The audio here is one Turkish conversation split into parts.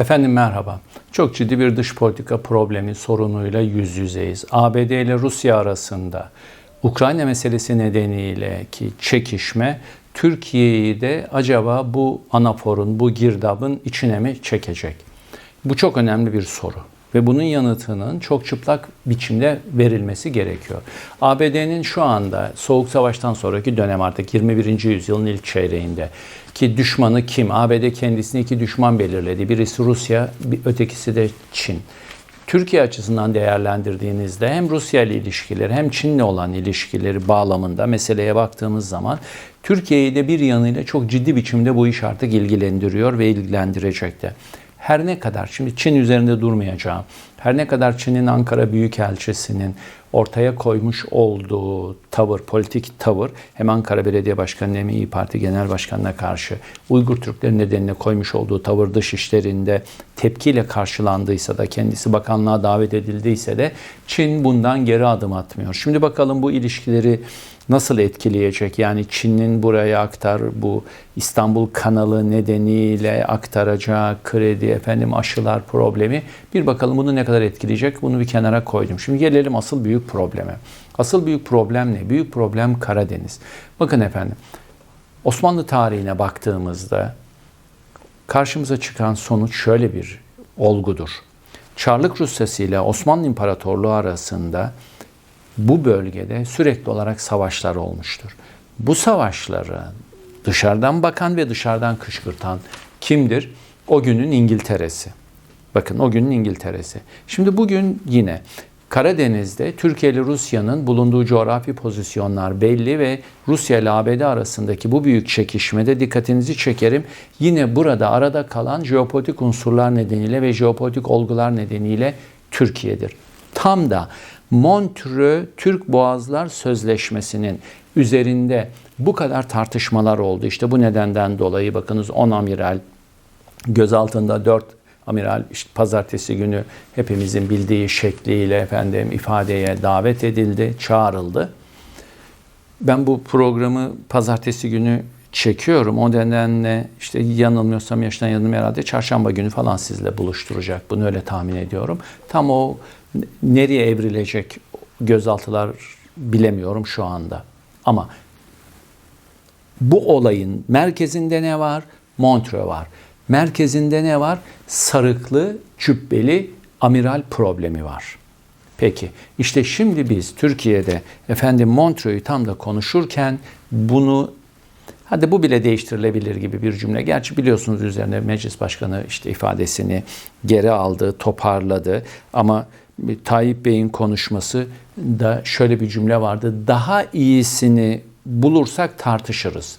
Efendim merhaba. Çok ciddi bir dış politika problemi sorunuyla yüz yüzeyiz. ABD ile Rusya arasında Ukrayna meselesi nedeniyle ki çekişme Türkiye'yi de acaba bu anaforun, bu girdabın içine mi çekecek? Bu çok önemli bir soru ve bunun yanıtının çok çıplak biçimde verilmesi gerekiyor. ABD'nin şu anda Soğuk Savaş'tan sonraki dönem artık 21. yüzyılın ilk çeyreğinde ki düşmanı kim? ABD kendisini iki düşman belirledi. Birisi Rusya, bir ötekisi de Çin. Türkiye açısından değerlendirdiğinizde hem Rusya ile ilişkileri hem Çin'le olan ilişkileri bağlamında meseleye baktığımız zaman Türkiye'yi de bir yanıyla çok ciddi biçimde bu iş artık ilgilendiriyor ve ilgilendirecek de her ne kadar şimdi Çin üzerinde durmayacağım, her ne kadar Çin'in Ankara Büyükelçisi'nin ortaya koymuş olduğu tavır, politik tavır hem Ankara Belediye Başkanı hem İyi Parti Genel Başkanı'na karşı Uygur Türkleri nedeniyle koymuş olduğu tavır dış işlerinde tepkiyle karşılandıysa da kendisi bakanlığa davet edildiyse de Çin bundan geri adım atmıyor. Şimdi bakalım bu ilişkileri nasıl etkileyecek? Yani Çin'in buraya aktar bu İstanbul kanalı nedeniyle aktaracağı kredi efendim aşılar problemi bir bakalım bunu ne kadar etkileyecek? Bunu bir kenara koydum. Şimdi gelelim asıl büyük probleme. Asıl büyük problem ne? Büyük problem Karadeniz. Bakın efendim Osmanlı tarihine baktığımızda karşımıza çıkan sonuç şöyle bir olgudur. Çarlık Rusyası ile Osmanlı İmparatorluğu arasında bu bölgede sürekli olarak savaşlar olmuştur. Bu savaşları dışarıdan bakan ve dışarıdan kışkırtan kimdir? O günün İngiltere'si. Bakın o günün İngiltere'si. Şimdi bugün yine Karadeniz'de Türkiye ile Rusya'nın bulunduğu coğrafi pozisyonlar belli ve Rusya ile ABD arasındaki bu büyük çekişmede dikkatinizi çekerim. Yine burada arada kalan jeopolitik unsurlar nedeniyle ve jeopolitik olgular nedeniyle Türkiye'dir. Tam da Montreux Türk Boğazlar Sözleşmesi'nin üzerinde bu kadar tartışmalar oldu. İşte bu nedenden dolayı bakınız 10 amiral gözaltında 4 amiral işte pazartesi günü hepimizin bildiği şekliyle efendim ifadeye davet edildi, çağrıldı. Ben bu programı pazartesi günü çekiyorum. O nedenle işte yanılmıyorsam yaştan yanılım herhalde çarşamba günü falan sizle buluşturacak. Bunu öyle tahmin ediyorum. Tam o nereye evrilecek gözaltılar bilemiyorum şu anda. Ama bu olayın merkezinde ne var? Montreux var. Merkezinde ne var? Sarıklı, cübbeli amiral problemi var. Peki işte şimdi biz Türkiye'de efendim Montreux'u tam da konuşurken bunu hadi bu bile değiştirilebilir gibi bir cümle. Gerçi biliyorsunuz üzerine meclis başkanı işte ifadesini geri aldı, toparladı ama Tayyip Bey'in konuşması da şöyle bir cümle vardı. Daha iyisini bulursak tartışırız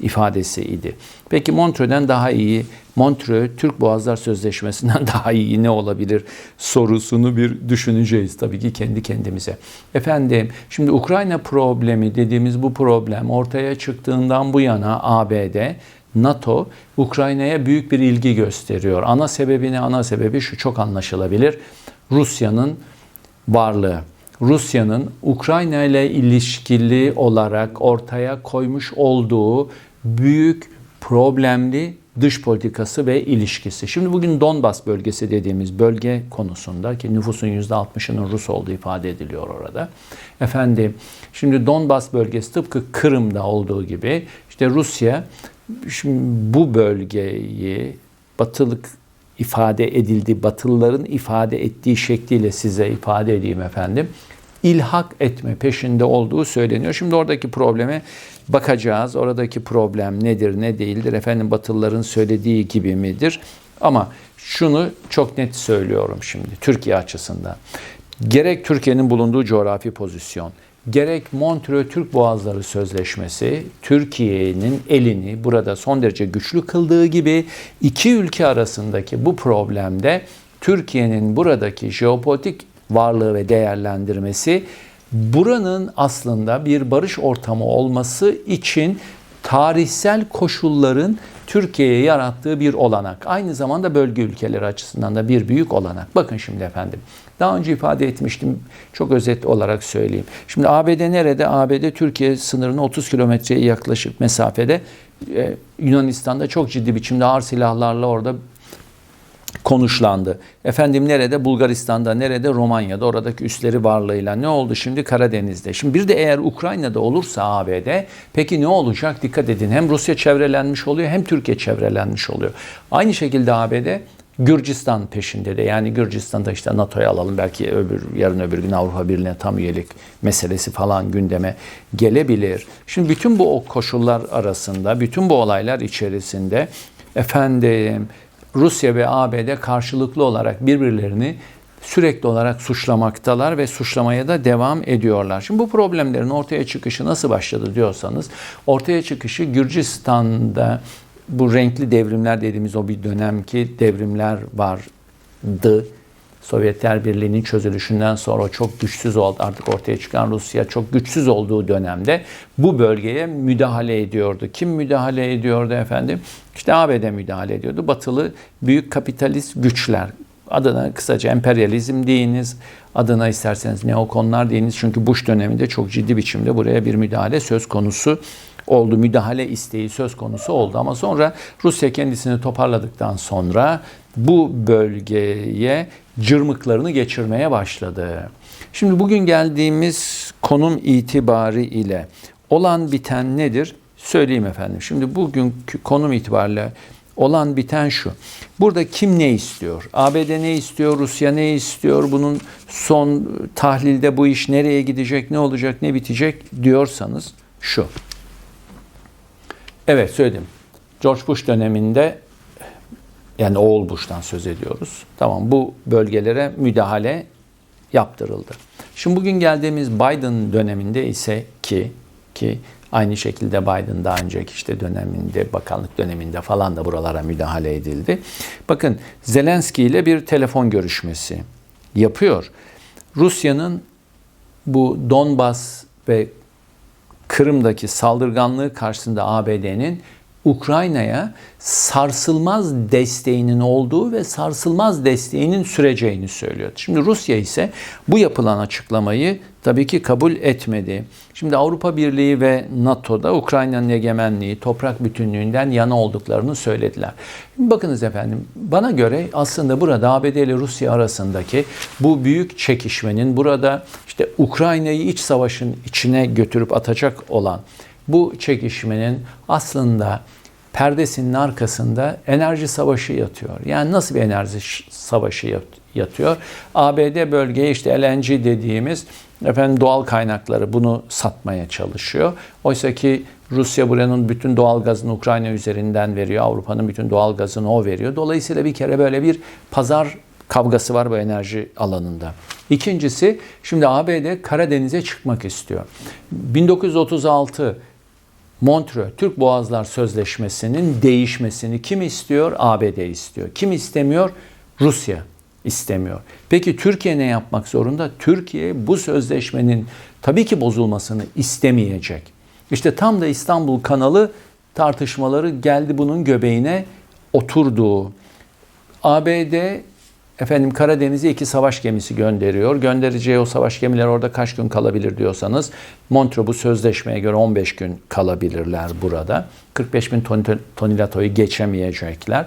ifadesi idi. Peki Montreux'den daha iyi, Montreux Türk Boğazlar Sözleşmesi'nden daha iyi ne olabilir sorusunu bir düşüneceğiz tabii ki kendi kendimize. Efendim şimdi Ukrayna problemi dediğimiz bu problem ortaya çıktığından bu yana ABD NATO Ukrayna'ya büyük bir ilgi gösteriyor. Ana sebebini ana sebebi şu çok anlaşılabilir. Rusya'nın varlığı. Rusya'nın Ukrayna ile ilişkili olarak ortaya koymuş olduğu büyük problemli dış politikası ve ilişkisi. Şimdi bugün Donbas bölgesi dediğimiz bölge konusunda ki nüfusun %60'ının Rus olduğu ifade ediliyor orada. Efendim şimdi Donbas bölgesi tıpkı Kırım'da olduğu gibi işte Rusya şimdi bu bölgeyi batılık ifade edildi, Batılıların ifade ettiği şekliyle size ifade edeyim efendim. İlhak etme peşinde olduğu söyleniyor. Şimdi oradaki probleme bakacağız. Oradaki problem nedir, ne değildir? Efendim Batılıların söylediği gibi midir? Ama şunu çok net söylüyorum şimdi Türkiye açısından. Gerek Türkiye'nin bulunduğu coğrafi pozisyon, gerek Montreux Türk Boğazları Sözleşmesi Türkiye'nin elini burada son derece güçlü kıldığı gibi iki ülke arasındaki bu problemde Türkiye'nin buradaki jeopolitik varlığı ve değerlendirmesi buranın aslında bir barış ortamı olması için tarihsel koşulların Türkiye'ye yarattığı bir olanak. Aynı zamanda bölge ülkeleri açısından da bir büyük olanak. Bakın şimdi efendim. Daha önce ifade etmiştim. Çok özet olarak söyleyeyim. Şimdi ABD nerede? ABD Türkiye sınırına 30 kilometreye yaklaşık mesafede. Ee, Yunanistan'da çok ciddi biçimde ağır silahlarla orada konuşlandı. Efendim nerede? Bulgaristan'da, nerede? Romanya'da. Oradaki üsleri varlığıyla ne oldu şimdi? Karadeniz'de. Şimdi bir de eğer Ukrayna'da olursa ABD peki ne olacak? Dikkat edin. Hem Rusya çevrelenmiş oluyor hem Türkiye çevrelenmiş oluyor. Aynı şekilde ABD Gürcistan peşinde de yani Gürcistan'da işte NATO'ya alalım belki öbür yarın öbür gün Avrupa Birliği'ne tam üyelik meselesi falan gündeme gelebilir. Şimdi bütün bu koşullar arasında, bütün bu olaylar içerisinde efendim Rusya ve ABD karşılıklı olarak birbirlerini sürekli olarak suçlamaktalar ve suçlamaya da devam ediyorlar. Şimdi bu problemlerin ortaya çıkışı nasıl başladı diyorsanız ortaya çıkışı Gürcistan'da bu renkli devrimler dediğimiz o bir dönemki devrimler vardı. Sovyetler Birliği'nin çözülüşünden sonra çok güçsüz oldu. Artık ortaya çıkan Rusya çok güçsüz olduğu dönemde bu bölgeye müdahale ediyordu. Kim müdahale ediyordu efendim? İşte ABD müdahale ediyordu. Batılı büyük kapitalist güçler. Adına kısaca emperyalizm deyiniz, adına isterseniz neokonlar deyiniz. Çünkü Bush döneminde çok ciddi biçimde buraya bir müdahale söz konusu oldu. Müdahale isteği söz konusu oldu ama sonra Rusya kendisini toparladıktan sonra bu bölgeye cırmıklarını geçirmeye başladı. Şimdi bugün geldiğimiz konum itibari ile olan biten nedir? Söyleyeyim efendim. Şimdi bugünkü konum itibariyle olan biten şu. Burada kim ne istiyor? ABD ne istiyor? Rusya ne istiyor? Bunun son tahlilde bu iş nereye gidecek? Ne olacak? Ne bitecek? diyorsanız şu. Evet söyledim. George Bush döneminde yani oğul Bush'tan söz ediyoruz. Tamam bu bölgelere müdahale yaptırıldı. Şimdi bugün geldiğimiz Biden döneminde ise ki ki aynı şekilde Biden daha önceki işte döneminde bakanlık döneminde falan da buralara müdahale edildi. Bakın Zelenski ile bir telefon görüşmesi yapıyor. Rusya'nın bu Donbas ve Kırım'daki saldırganlığı karşısında ABD'nin Ukrayna'ya sarsılmaz desteğinin olduğu ve sarsılmaz desteğinin süreceğini söylüyor. Şimdi Rusya ise bu yapılan açıklamayı tabii ki kabul etmedi. Şimdi Avrupa Birliği ve NATO'da Ukrayna'nın egemenliği, toprak bütünlüğünden yana olduklarını söylediler. Bakınız efendim, bana göre aslında burada ABD ile Rusya arasındaki bu büyük çekişmenin burada işte Ukrayna'yı iç savaşın içine götürüp atacak olan bu çekişmenin aslında perdesinin arkasında enerji savaşı yatıyor. Yani nasıl bir enerji savaşı yatıyor? ABD bölgeye işte LNG dediğimiz efendim doğal kaynakları bunu satmaya çalışıyor. Oysa ki Rusya buranın bütün doğal gazını Ukrayna üzerinden veriyor. Avrupa'nın bütün doğal gazını o veriyor. Dolayısıyla bir kere böyle bir pazar kavgası var bu enerji alanında. İkincisi şimdi ABD Karadeniz'e çıkmak istiyor. 1936 Montreux Türk Boğazlar Sözleşmesi'nin değişmesini kim istiyor? ABD istiyor. Kim istemiyor? Rusya istemiyor. Peki Türkiye ne yapmak zorunda? Türkiye bu sözleşmenin tabii ki bozulmasını istemeyecek. İşte tam da İstanbul kanalı tartışmaları geldi bunun göbeğine oturduğu. ABD efendim Karadeniz'e iki savaş gemisi gönderiyor. Göndereceği o savaş gemileri orada kaç gün kalabilir diyorsanız Montreux bu sözleşmeye göre 15 gün kalabilirler burada. 45 bin ton, tonilatoyu geçemeyecekler.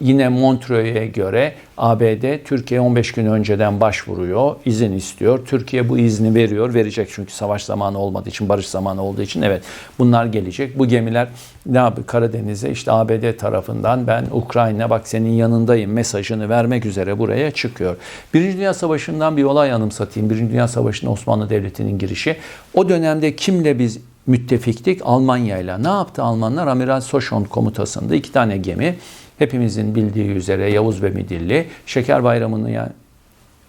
Yine Montreux'e göre ABD Türkiye 15 gün önceden başvuruyor, izin istiyor. Türkiye bu izni veriyor, verecek çünkü savaş zamanı olmadığı için, barış zamanı olduğu için evet bunlar gelecek. Bu gemiler ne yapıyor? Karadeniz'e işte ABD tarafından ben Ukrayna bak senin yanındayım mesajını vermek üzere buraya çıkıyor. Birinci Dünya Savaşı'ndan bir olay anımsatayım. Birinci Dünya Savaşı'nda Osmanlı Devleti'nin girişi. O dönemde kimle biz müttefiktik Almanya ile. Ne yaptı Almanlar? Amiral Soşon komutasında iki tane gemi. Hepimizin bildiği üzere Yavuz ve Midilli Şeker Bayramı'nın yani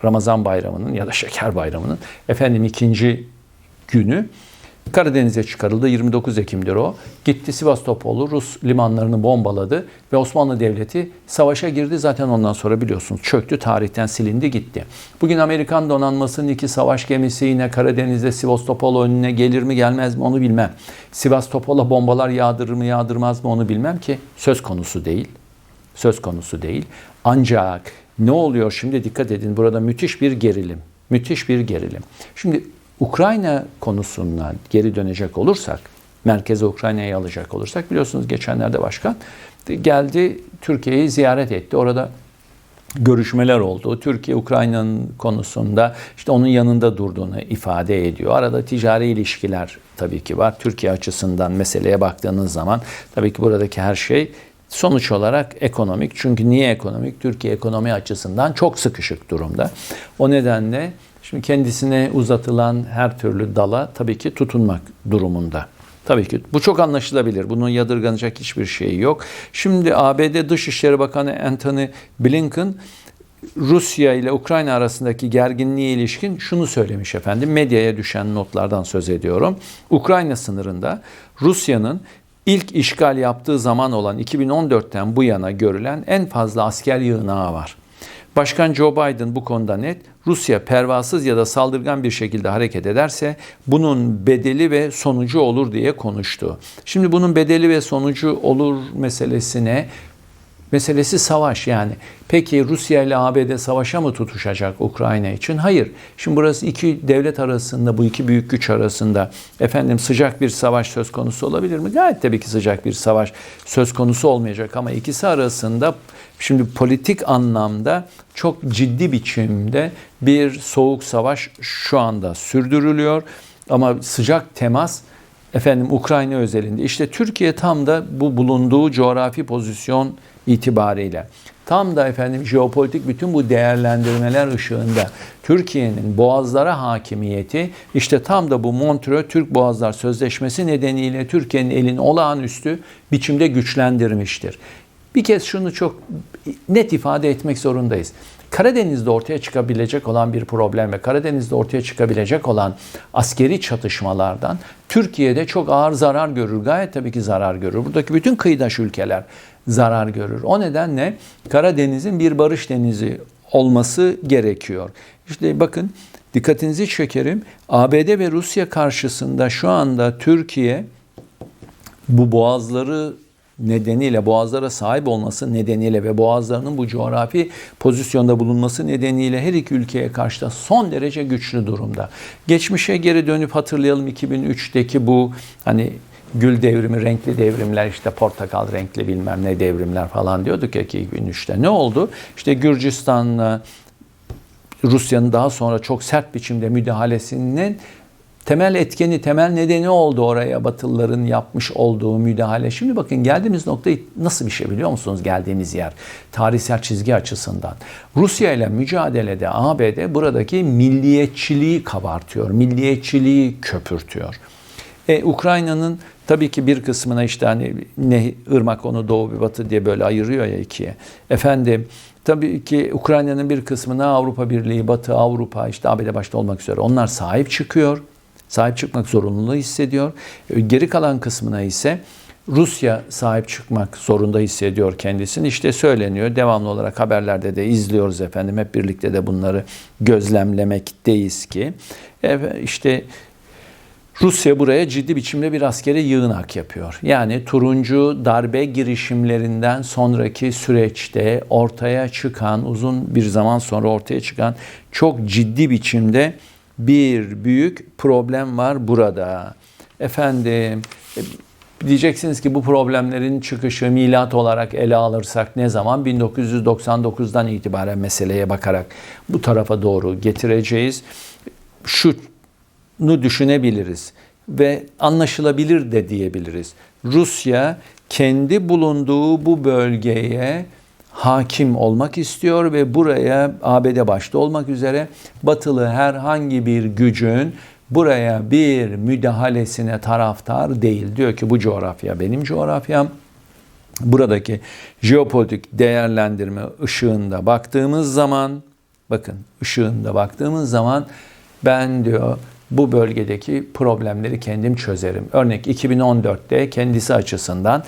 Ramazan Bayramı'nın ya da Şeker Bayramı'nın efendim ikinci günü Karadeniz'e çıkarıldı. 29 Ekim'dir o. Gitti Sivastopol'u Rus limanlarını bombaladı ve Osmanlı Devleti savaşa girdi. Zaten ondan sonra biliyorsunuz çöktü. Tarihten silindi gitti. Bugün Amerikan donanmasının iki savaş gemisi yine Karadeniz'de Sivastopol önüne gelir mi gelmez mi onu bilmem. Sivastopol'a bombalar yağdırır mı yağdırmaz mı onu bilmem ki söz konusu değil. Söz konusu değil. Ancak ne oluyor şimdi dikkat edin burada müthiş bir gerilim. Müthiş bir gerilim. Şimdi Ukrayna konusundan geri dönecek olursak, merkeze Ukrayna'yı alacak olursak biliyorsunuz geçenlerde başkan geldi Türkiye'yi ziyaret etti. Orada görüşmeler oldu. Türkiye Ukrayna'nın konusunda işte onun yanında durduğunu ifade ediyor. Arada ticari ilişkiler tabii ki var. Türkiye açısından meseleye baktığınız zaman tabii ki buradaki her şey sonuç olarak ekonomik. Çünkü niye ekonomik? Türkiye ekonomi açısından çok sıkışık durumda. O nedenle şimdi kendisine uzatılan her türlü dala tabii ki tutunmak durumunda. Tabii ki bu çok anlaşılabilir. Bunun yadırganacak hiçbir şey yok. Şimdi ABD Dışişleri Bakanı Antony Blinken Rusya ile Ukrayna arasındaki gerginliğe ilişkin şunu söylemiş efendim. Medyaya düşen notlardan söz ediyorum. Ukrayna sınırında Rusya'nın ilk işgal yaptığı zaman olan 2014'ten bu yana görülen en fazla asker yığınağı var. Başkan Joe Biden bu konuda net. Rusya pervasız ya da saldırgan bir şekilde hareket ederse bunun bedeli ve sonucu olur diye konuştu. Şimdi bunun bedeli ve sonucu olur meselesine meselesi savaş yani. Peki Rusya ile ABD savaşa mı tutuşacak Ukrayna için? Hayır. Şimdi burası iki devlet arasında, bu iki büyük güç arasında efendim sıcak bir savaş söz konusu olabilir mi? Gayet tabii ki sıcak bir savaş söz konusu olmayacak ama ikisi arasında şimdi politik anlamda çok ciddi biçimde bir soğuk savaş şu anda sürdürülüyor. Ama sıcak temas efendim Ukrayna özelinde. İşte Türkiye tam da bu bulunduğu coğrafi pozisyon itibariyle tam da efendim jeopolitik bütün bu değerlendirmeler ışığında Türkiye'nin boğazlara hakimiyeti işte tam da bu Montreux Türk Boğazlar Sözleşmesi nedeniyle Türkiye'nin elini olağanüstü biçimde güçlendirmiştir. Bir kez şunu çok net ifade etmek zorundayız. Karadeniz'de ortaya çıkabilecek olan bir problem ve Karadeniz'de ortaya çıkabilecek olan askeri çatışmalardan Türkiye'de çok ağır zarar görür. Gayet tabii ki zarar görür. Buradaki bütün kıyıdaş ülkeler zarar görür. O nedenle Karadeniz'in bir barış denizi olması gerekiyor. İşte bakın dikkatinizi çekerim. ABD ve Rusya karşısında şu anda Türkiye bu boğazları nedeniyle, boğazlara sahip olması nedeniyle ve boğazlarının bu coğrafi pozisyonda bulunması nedeniyle her iki ülkeye karşı da son derece güçlü durumda. Geçmişe geri dönüp hatırlayalım 2003'teki bu hani gül devrimi, renkli devrimler, işte portakal renkli bilmem ne devrimler falan diyorduk ya 2003'te. Ne oldu? İşte Gürcistan'la Rusya'nın daha sonra çok sert biçimde müdahalesinin temel etkeni, temel nedeni oldu oraya Batılıların yapmış olduğu müdahale. Şimdi bakın geldiğimiz nokta nasıl bir şey biliyor musunuz geldiğimiz yer? Tarihsel çizgi açısından. Rusya ile mücadelede ABD buradaki milliyetçiliği kabartıyor, milliyetçiliği köpürtüyor. E, Ukrayna'nın tabii ki bir kısmına işte hani ne ırmak onu doğu bir batı diye böyle ayırıyor ya ikiye. Efendim tabii ki Ukrayna'nın bir kısmına Avrupa Birliği, Batı Avrupa işte ABD başta olmak üzere onlar sahip çıkıyor sahip çıkmak zorunluluğu hissediyor. Geri kalan kısmına ise Rusya sahip çıkmak zorunda hissediyor kendisini. İşte söyleniyor. Devamlı olarak haberlerde de izliyoruz efendim. Hep birlikte de bunları gözlemlemekteyiz ki. işte Rusya buraya ciddi biçimde bir askeri yığınak yapıyor. Yani turuncu darbe girişimlerinden sonraki süreçte ortaya çıkan, uzun bir zaman sonra ortaya çıkan çok ciddi biçimde bir büyük problem var burada. Efendim e, diyeceksiniz ki bu problemlerin çıkışı milat olarak ele alırsak ne zaman 1999'dan itibaren meseleye bakarak bu tarafa doğru getireceğiz. Şunu düşünebiliriz ve anlaşılabilir de diyebiliriz. Rusya kendi bulunduğu bu bölgeye hakim olmak istiyor ve buraya ABD başta olmak üzere batılı herhangi bir gücün buraya bir müdahalesine taraftar değil. Diyor ki bu coğrafya benim coğrafyam. Buradaki jeopolitik değerlendirme ışığında baktığımız zaman bakın ışığında baktığımız zaman ben diyor bu bölgedeki problemleri kendim çözerim. Örnek 2014'te kendisi açısından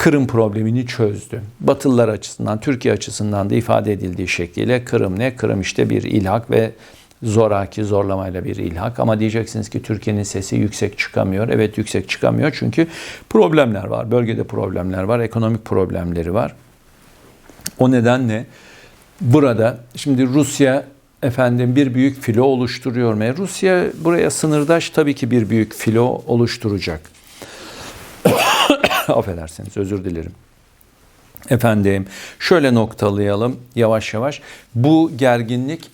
Kırım problemini çözdü. Batılılar açısından, Türkiye açısından da ifade edildiği şekliyle Kırım ne? Kırım işte bir ilhak ve zoraki zorlamayla bir ilhak. Ama diyeceksiniz ki Türkiye'nin sesi yüksek çıkamıyor. Evet yüksek çıkamıyor çünkü problemler var. Bölgede problemler var, ekonomik problemleri var. O nedenle burada şimdi Rusya efendim bir büyük filo oluşturuyor? Rusya buraya sınırdaş tabii ki bir büyük filo oluşturacak. Affedersiniz özür dilerim. Efendim şöyle noktalayalım yavaş yavaş. Bu gerginlik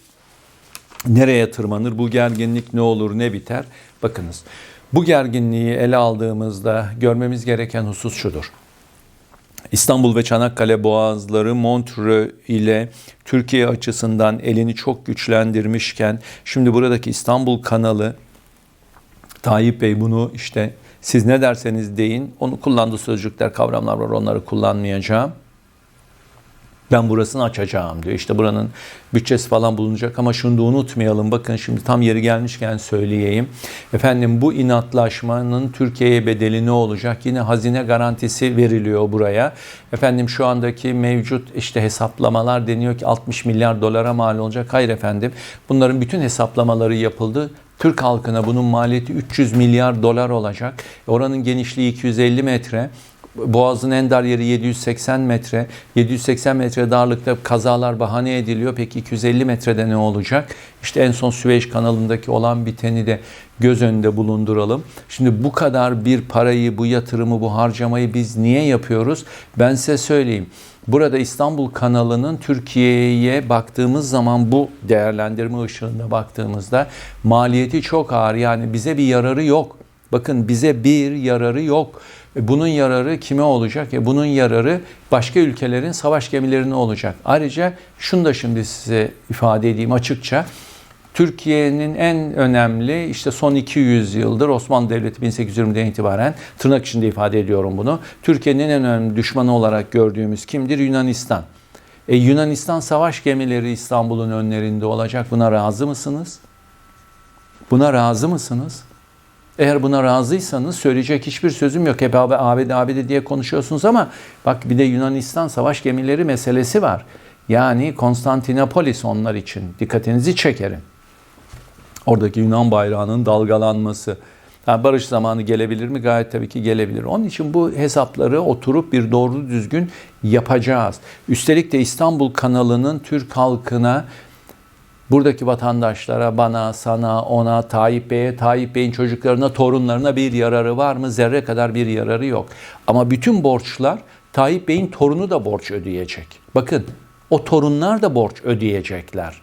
nereye tırmanır? Bu gerginlik ne olur ne biter? Bakınız bu gerginliği ele aldığımızda görmemiz gereken husus şudur. İstanbul ve Çanakkale boğazları Montreux ile Türkiye açısından elini çok güçlendirmişken şimdi buradaki İstanbul kanalı Tayyip Bey bunu işte siz ne derseniz deyin onu kullandığı sözcükler kavramlar var onları kullanmayacağım. Ben burasını açacağım diyor. İşte buranın bütçesi falan bulunacak ama şunu da unutmayalım. Bakın şimdi tam yeri gelmişken söyleyeyim. Efendim bu inatlaşmanın Türkiye'ye bedeli ne olacak? Yine hazine garantisi veriliyor buraya. Efendim şu andaki mevcut işte hesaplamalar deniyor ki 60 milyar dolara mal olacak. Hayır efendim. Bunların bütün hesaplamaları yapıldı. Türk halkına bunun maliyeti 300 milyar dolar olacak. Oranın genişliği 250 metre. Boğazın en dar yeri 780 metre. 780 metre darlıkta kazalar bahane ediliyor. Peki 250 metrede ne olacak? İşte en son Süveyş kanalındaki olan biteni de göz önünde bulunduralım. Şimdi bu kadar bir parayı, bu yatırımı, bu harcamayı biz niye yapıyoruz? Ben size söyleyeyim. Burada İstanbul kanalının Türkiye'ye baktığımız zaman bu değerlendirme ışığında baktığımızda maliyeti çok ağır. Yani bize bir yararı yok. Bakın bize bir yararı yok. E, bunun yararı kime olacak? E bunun yararı başka ülkelerin savaş gemilerine olacak. Ayrıca şunu da şimdi size ifade edeyim açıkça. Türkiye'nin en önemli işte son 200 yıldır Osmanlı Devleti 1820'den itibaren tırnak içinde ifade ediyorum bunu. Türkiye'nin en önemli düşmanı olarak gördüğümüz kimdir? Yunanistan. E Yunanistan savaş gemileri İstanbul'un önlerinde olacak. Buna razı mısınız? Buna razı mısınız? Eğer buna razıysanız söyleyecek hiçbir sözüm yok. Hep abi, ABD, ABD diye konuşuyorsunuz ama bak bir de Yunanistan savaş gemileri meselesi var. Yani Konstantinopolis onlar için. Dikkatinizi çekerim. Oradaki Yunan bayrağının dalgalanması. Yani barış zamanı gelebilir mi? Gayet tabii ki gelebilir. Onun için bu hesapları oturup bir doğru düzgün yapacağız. Üstelik de İstanbul kanalının Türk halkına buradaki vatandaşlara, bana, sana, ona, Tayyip Bey'e, Tayyip Bey'in çocuklarına, torunlarına bir yararı var mı? Zerre kadar bir yararı yok. Ama bütün borçlar Tayyip Bey'in torunu da borç ödeyecek. Bakın o torunlar da borç ödeyecekler.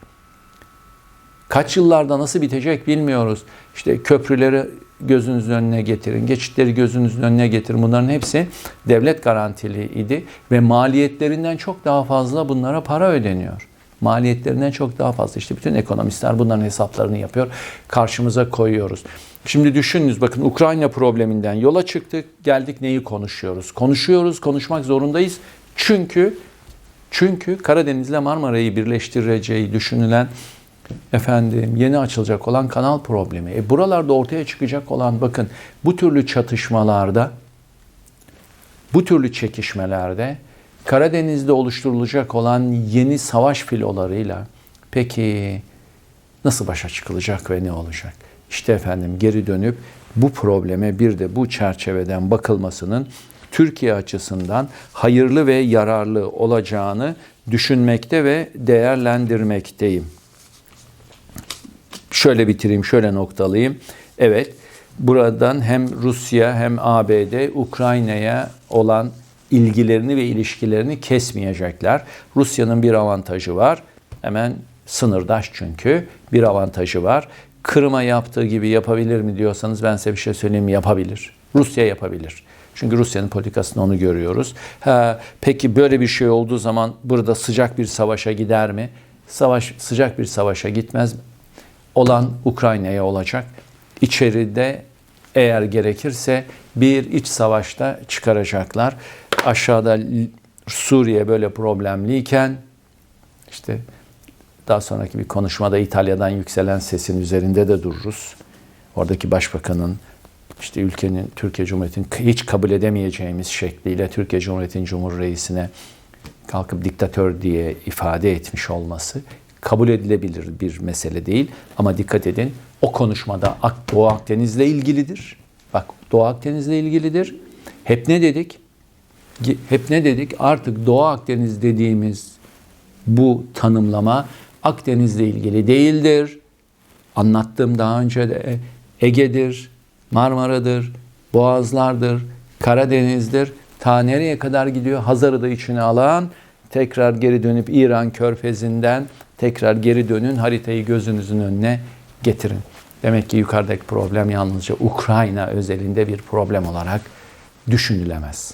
Kaç yıllarda nasıl bitecek bilmiyoruz. İşte köprüleri gözünüzün önüne getirin, geçitleri gözünüzün önüne getirin. Bunların hepsi devlet garantili idi ve maliyetlerinden çok daha fazla bunlara para ödeniyor. Maliyetlerinden çok daha fazla. İşte bütün ekonomistler bunların hesaplarını yapıyor. Karşımıza koyuyoruz. Şimdi düşününüz bakın Ukrayna probleminden yola çıktık. Geldik neyi konuşuyoruz? Konuşuyoruz, konuşmak zorundayız. Çünkü çünkü Karadeniz ile Marmara'yı birleştireceği düşünülen efendim yeni açılacak olan kanal problemi. E buralarda ortaya çıkacak olan bakın bu türlü çatışmalarda bu türlü çekişmelerde Karadeniz'de oluşturulacak olan yeni savaş filolarıyla peki nasıl başa çıkılacak ve ne olacak? İşte efendim geri dönüp bu probleme bir de bu çerçeveden bakılmasının Türkiye açısından hayırlı ve yararlı olacağını düşünmekte ve değerlendirmekteyim. Şöyle bitireyim, şöyle noktalayayım. Evet, buradan hem Rusya hem ABD Ukrayna'ya olan ilgilerini ve ilişkilerini kesmeyecekler. Rusya'nın bir avantajı var. Hemen sınırdaş çünkü bir avantajı var. Kırım'a yaptığı gibi yapabilir mi diyorsanız ben size bir şey söyleyeyim yapabilir. Rusya yapabilir. Çünkü Rusya'nın politikasında onu görüyoruz. Ha, peki böyle bir şey olduğu zaman burada sıcak bir savaşa gider mi? Savaş sıcak bir savaşa gitmez. Olan Ukrayna'ya olacak. İçeride eğer gerekirse bir iç savaşta çıkaracaklar. Aşağıda Suriye böyle problemliyken işte daha sonraki bir konuşmada İtalya'dan yükselen sesin üzerinde de dururuz. Oradaki başbakanın işte ülkenin Türkiye Cumhuriyeti'nin hiç kabul edemeyeceğimiz şekliyle Türkiye Cumhuriyeti'nin Cumhur Reisi'ne kalkıp diktatör diye ifade etmiş olması kabul edilebilir bir mesele değil. Ama dikkat edin o konuşmada Doğu Akdeniz'le ilgilidir. Bak Doğu Akdeniz'le ilgilidir. Hep ne dedik? Hep ne dedik? Artık Doğu Akdeniz dediğimiz bu tanımlama Akdeniz'le ilgili değildir. Anlattığım daha önce de Ege'dir, Marmara'dır, Boğazlardır, Karadeniz'dir. Ta nereye kadar gidiyor? Hazar'ı da içine alan tekrar geri dönüp İran körfezinden tekrar geri dönün haritayı gözünüzün önüne getirin. Demek ki yukarıdaki problem yalnızca Ukrayna özelinde bir problem olarak düşünülemez.